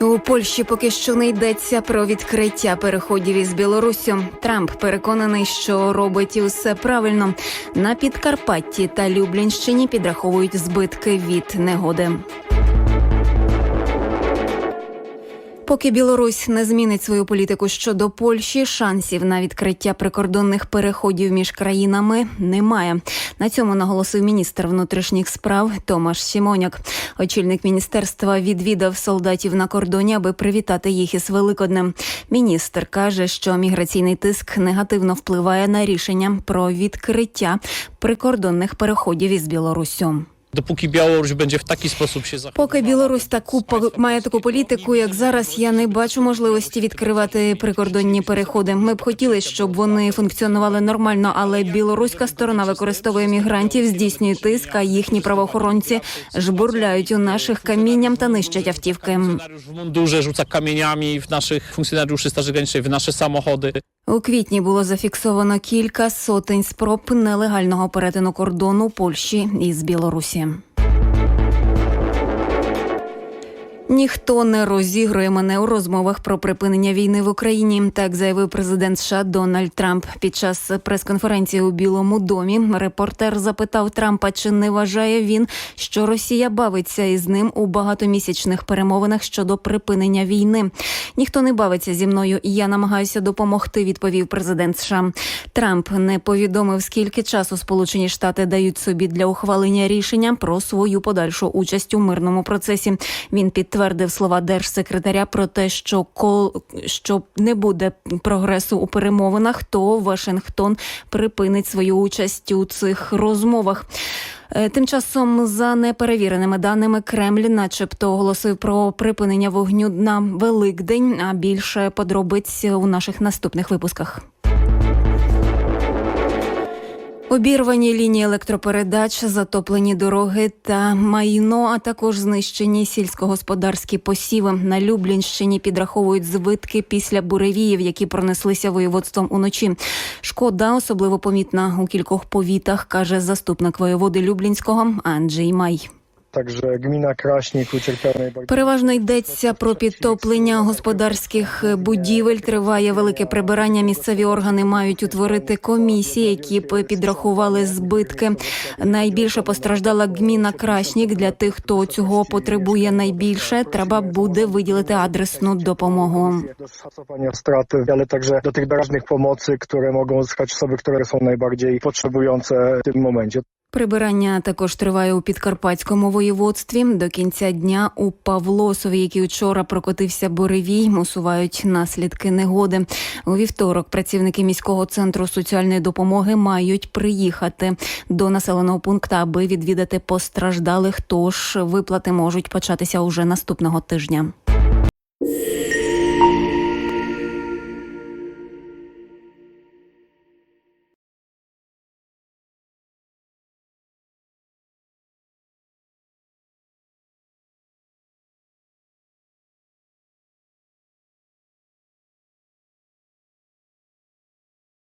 У Польщі поки що не йдеться про відкриття переходів із Білоруссю. Трамп переконаний, що робить усе правильно. На Підкарпатті та Люблінщині підраховують збитки від негоди. Поки Білорусь не змінить свою політику щодо Польщі, шансів на відкриття прикордонних переходів між країнами немає. На цьому наголосив міністр внутрішніх справ Томаш Сімоняк. Очільник міністерства відвідав солдатів на кордоні, аби привітати їх із Великоднем. Міністр каже, що міграційний тиск негативно впливає на рішення про відкриття прикордонних переходів із Білоруссю. Białoruś będzie w taki sposób się zachowywać. Поки Білорусь таку має таку політику, як зараз, я не бачу можливості відкривати прикордонні переходи. Ми б хотіли, щоб вони функціонували нормально, але білоруська сторона використовує мігрантів, здійснює тиск, а їхні правоохоронці жбурляють у наших камінням та нищать автівки. Rzuca kamieniami w naszych funkcjonariuszy Straży Granicznej, w nasze samochody. У квітні було зафіксовано кілька сотень спроб нелегального перетину кордону Польщі із Білорусі. Ніхто не розігрує мене у розмовах про припинення війни в Україні. Так заявив президент США Дональд Трамп. Під час прес-конференції у Білому домі репортер запитав Трампа, чи не вважає він, що Росія бавиться із ним у багатомісячних перемовинах щодо припинення війни. Ніхто не бавиться зі мною, і я намагаюся допомогти. Відповів президент США. Трамп не повідомив, скільки часу Сполучені Штати дають собі для ухвалення рішення про свою подальшу участь у мирному процесі. Він підтвердив слова держсекретаря про те, що кол що не буде прогресу у перемовинах, то Вашингтон припинить свою участь у цих розмовах. Е, Тим часом, за неперевіреними даними, Кремль, начебто, оголосив про припинення вогню на Великдень. А більше подробиць у наших наступних випусках. Обірвані лінії електропередач, затоплені дороги та майно, а також знищені сільськогосподарські посіви. На Люблінщині підраховують звитки після буревіїв, які пронеслися воєводством уночі. Шкода особливо помітна у кількох повітах, каже заступник воєводи Люблінського Анджей Май. Także gmina Kraśnik ucierpiała najbardziej. Переважно йдеться про підтоплення господарських будівель. Триває велике прибирання. Місцеві органи мають утворити комісії, які б підрахували збитки. Найбільше постраждала гміна Крашнік. Для тих, хто цього потребує найбільше, треба буде виділити адресну допомогу. do szacowania straty, ale także do tych doraźnych pomocy, które mogą uzyskać osoby, które są najbardziej Прибирання також триває у підкарпатському воєводстві. До кінця дня у Павлосові, який вчора прокотився буревій, усувають наслідки негоди. У вівторок працівники міського центру соціальної допомоги мають приїхати до населеного пункту, аби відвідати постраждалих. Тож виплати можуть початися уже наступного тижня.